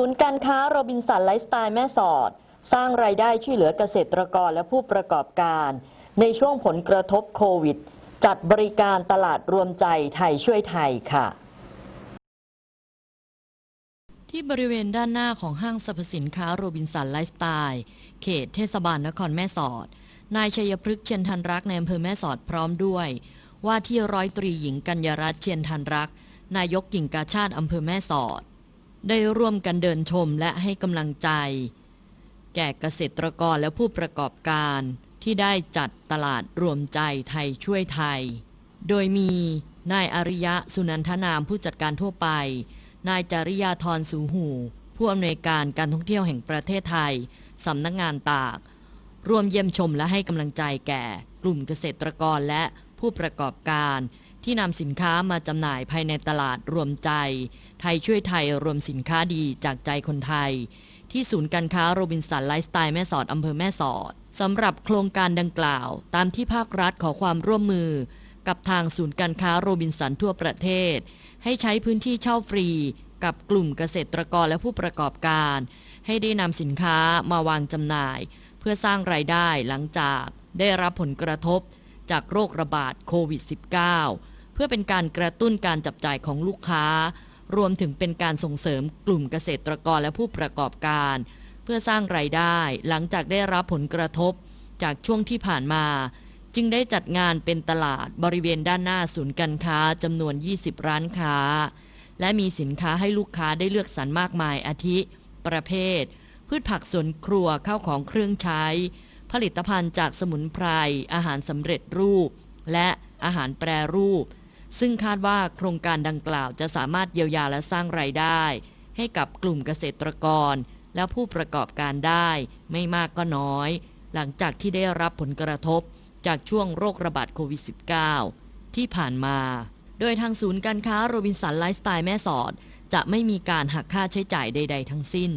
ศูนย์การค้าโรบินสันไลฟ์สไตล์แม่สอด สร้างรายได้ช่วยเหลือเกษตรกรและผู้ประกอบการ ในช่วงผลกระทบโควิด จัดบริการตลาดรวมใจไทยช่วยไทยค่ะที่บริเวณด้านหน้าของห้างสรรพสินค้าโรบินสันไลฟ์สไตล์ เขตเทศบาลนครแม่สอด นายชัยพฤกษ์เชียนทันรักในอำเภอแม่สอดพร้อมด้วย ว่าที่ร้อยตรีหญิงกัญญารัตน์เชียนทันรัก นายกกิ่งกาชาติอำเภอแม่สอด ได้ร่วมกันเดินชมและให้กำลังใจ แก่เกษตรกรและผู้ประกอบการที่ได้จัดตลาดรวมใจไทยช่วยไทย โดยมีนายอริยะสุนันทนามผู้จัดการทั่วไป นายจริยาธรสูหู ผู้อำนวยการการท่องเที่ยวแห่งประเทศไทยสำนักงงานตาก ร่วมเยี่ยมชมและให้กำลังใจแก่กลุ่มเกษตรกรและผู้ประกอบการ ที่นำสินค้ามาจำหน่ายภายในตลาดรวมใจ ไทยช่วยไทยรวมสินค้าดีจากใจคนไทย ที่ศูนย์การค้าโรบินสันไลฟ์สไตล์แม่สอดอำเภอแม่สอดสำหรับโครงการดังกล่าว ตามที่ภาครัฐขอความร่วมมือ กับทางศูนย์การค้าโรบินสันทั่วประเทศ ให้ใช้พื้นที่เช่าฟรี กับกลุ่มเกษตรกรและผู้ประกอบการ ให้ได้นำสินค้ามาวางจำหน่าย เพื่อสร้างรายได้หลังจากได้รับผลกระทบจากโรคระบาดโควิด -19 พื่อเป็นการกระตุ้นการจับจ่ายของลูกค้า รวมถึงเป็นการส่งเสริมกลุ่มเกษตรกรและผู้ประกอบการ เพื่อสร้างรายได้หลังจากได้รับผลกระทบจากช่วงที่ผ่านมา จึงได้จัดงานเป็นตลาดบริเวณด้านหน้าศูนย์การค้าจำนวน 20 ร้านค้า และมีสินค้าให้ลูกค้าได้เลือกสรรมากมายอาทิ ประเภท พืชผักสวนครัวข้าวของเครื่องใช้ ผลิตภัณฑ์จากสมุนไพร อาหารสำเร็จรูป และอาหารแปรรูป ซึ่งคาดว่าโครงการดังกล่าวจะสามารถเยียวยาและสร้างรายได้ ให้กับกลุ่มเกษตรกร และผู้ประกอบการได้ไม่มากก็น้อย หลังจากที่ได้รับผลกระทบจากช่วงโรคระบาดโควิด -19 ที่ผ่านมา โดยทางศูนย์การค้าโรบินสันไลฟ์สไตล์แม่สอด จะไม่มีการหักค่าใช้จ่ายใด ๆ ทั้งสิ้น